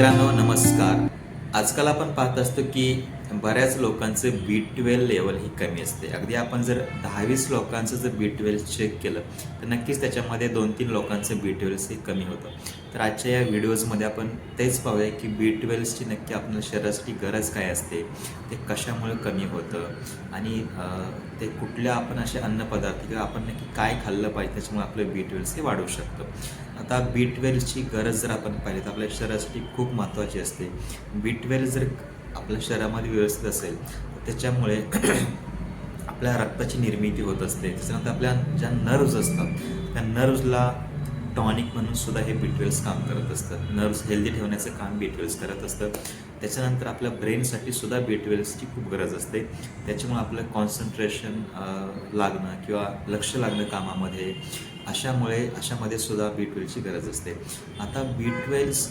मित्रांनो नमस्कार. आजकाल आपण पाहत असतो की बऱ्याच लोकांचं बी ट्वेल्व लेवल ही कमी असते. अगदी आपण जर दहावीस लोकांचं जर बी ट्वेल्व चेक केलं तर नक्कीच त्याच्यामध्ये दोन तीन लोकांचं बी ट्वेल्व्स हे कमी होतं. तर आजच्या या व्हिडिओजमध्ये आपण तेच पाहूया की बी ट्वेल्व्सची नक्की आपल्या शरीरासाठी गरज काय असते ते कशामुळे कमी होतं आणि ते कुठल्या आपण असे अन्नपदार्थ किंवा आपण नक्की काय खाल्लं पाहिजे त्याच्यामुळे आपलं बी ट्वेल्व्स हे वाढू शकतं. आता बी ट्वेल्वची गरज जर आपण पाहिली तर आपल्या शरीरासाठी खूप महत्त्वाची असते. बी ट्वेल्व जर आपल्या शरीरामध्ये व्यवस्थित असेल त्याच्यामुळे आपल्या रक्ताची निर्मिती होत असते. त्याच्यानंतर आपल्या ज्या नर्व्ज असतात त्या नर्व्जला टॉनिक म्हणून सुद्धा हे बी काम करत असतं नर्व्स हेल्दी ठेवण्याचं काम बी करत असतं त्याच्यानंतर आपल्या ब्रेनसाठी सुद्धा बी खूप गरज असते. त्याच्यामुळे आपलं कॉन्सन्ट्रेशन लागणं किंवा लक्ष लागणं कामामध्ये अशामुळे अशामध्ये सुद्धा बी गरज असते. आता बी ट्वेल्व्स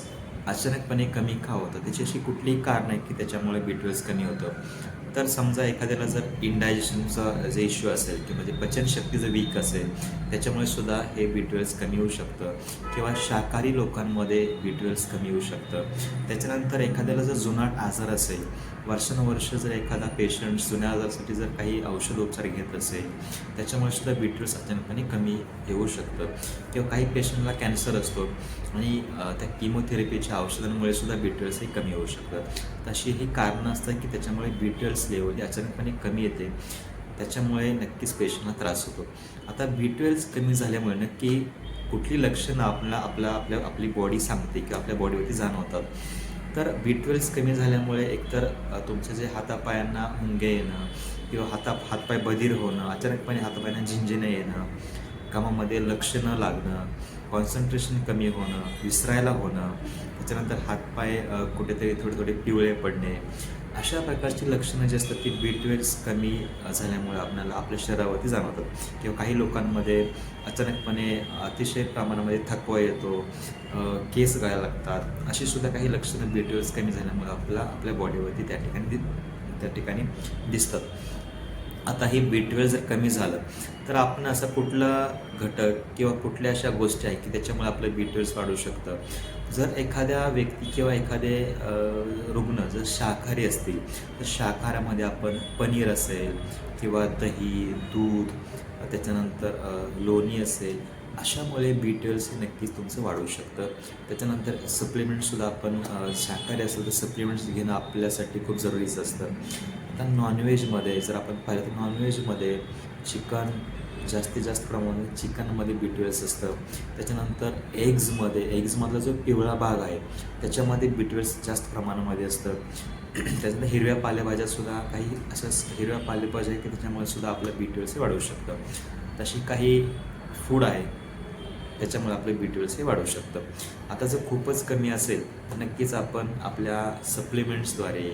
अचानकपणे कमी का होतं? त्याची अशी कुठलीही कारण आहे की त्याच्यामुळे बिटवेल्स कमी होतं. तर समजा एखाद्याला जर इनडायजेशनचा जे इश्यू असेल किंवा म्हणजे पचनशक्ती जर वीक असेल त्याच्यामुळे सुद्धा हे बिटवेल्स कमी होऊ शकतं. किंवा शाकाहारी लोकांमध्ये बिटवेल्स कमी होऊ शकतं. त्याच्यानंतर एखाद्याला जर जुनाट आजार असेल वर्षानुवर्ष जर एखादा पेशंट जुन्या आजारासाठी जर काही औषधोपचार घेत असेल त्याच्यामुळे सुद्धा बी अचानकपणे कमी येऊ शकतं. किंवा काही पेशंटला कॅन्सर असतो आणि त्या किमोथेरपीच्या औषधांमुळे सुद्धा बी हे कमी होऊ शकतं तशी ही कारणं असतात की त्याच्यामुळे बी लेवल ही अचानकपणे कमी येते. त्याच्यामुळे नक्कीच पेशंटला त्रास होतो. आता बी कमी झाल्यामुळे नक्की कुठली लक्षणं आपल्याला आपला आपल्या आपली बॉडी सांगते किंवा आपल्या बॉडीवरती जाणवतात? तर बी ट्वेल्स कमी झाल्यामुळे एकतर तुमचे तुमच्या जे हातापायांना मुंगे येणं किंवा हाता हातपाय बधीर होणं अचानकपणे हातापायांना झिंजिनं येणं कामामध्ये लक्ष न लागणं कॉन्सन्ट्रेशन कमी होणं विसरायला होणं त्याच्यानंतर हातपाय कुठेतरी थोडे थोडे पिवळे पडणे अशा प्रकारची लक्षणं जी असतात ती बी ट्वेल्स कमी झाल्यामुळे आपल्याला आपल्या शरीरावरती जाणवतात. किंवा काही लोकांमध्ये अचानकपणे अतिशय प्रमाणामध्ये थकवा येतो केस गळायला लागतात अशी सुद्धा काही लक्षणं बी ट्वेल्स कमी झाल्यामुळे आपल्याला आपल्या बॉडीवरती त्या ठिकाणी दि- त्या ठिकाणी दिसतात. आता हे बी ट्वेल्व जर कमी झालं तर आपण असा कुठला घटक किंवा कुठल्या अशा गोष्टी आहेत की त्याच्यामुळे आपलं बी ट्वेल्व्स वाढू शकतं? जर एखाद्या व्यक्ती किंवा एखादे रुग्ण जर शाकाहारी असतील तर शाकाहारामध्ये आपण पनीर असेल किंवा दही दूध त्याच्यानंतर लोणी असेल अशामुळे बी ट्वेल्स हे नक्कीच तुमचं वाढू शकतं. त्याच्यानंतर सप्लिमेंटसुद्धा आपण शाकाहारी असेल तर सप्लिमेंट्स घेणं आपल्यासाठी खूप जरुरीचं असतं. आता नॉनव्हेजमध्ये जर आपण पाहिलं तर नॉनव्हेजमध्ये चिकन जास्तीत जास्त प्रमाणात चिकनमध्ये बी ट्वेल्स असतं. त्याच्यानंतर एग्जमध्ये एग्जमधला जो पिवळा भाग आहे त्याच्यामध्ये बी ट्वेल्स जास्त प्रमाणामध्ये असतं. त्याच्यानंतर हिरव्या पालेभाज्यासुद्धा काही अशा हिरव्या पालेभाज्या आहे की त्याच्यामुळे सुद्धा आपलं बी ट्वेल्स हे वाढवू शकतं. तशी काही फूड आहे त्याच्यामुळे आपलं बी ट्वेल्स हे वाढवू शकतं. आता जर खूपच कमी असेल तर नक्कीच आपण आपल्या सप्लिमेंट्सद्वारे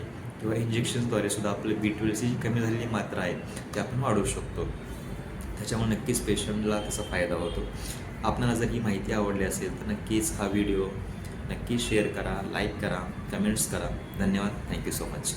किंवा इंजेक्शन्सद्वारे सुद्धा आपले बी ट्वेल्वची जी कमी झालेली मात्रा आहे ती आपण वाढवू शकतो. त्याच्यामुळे नक्कीच पेशंटला त्याचा फायदा होतो. आपल्याला जर ही माहिती आवडली असेल तर नक्कीच हा व्हिडिओ नक्की शेअर करा लाईक करा कमेंट्स करा. धन्यवाद. Thank you so much.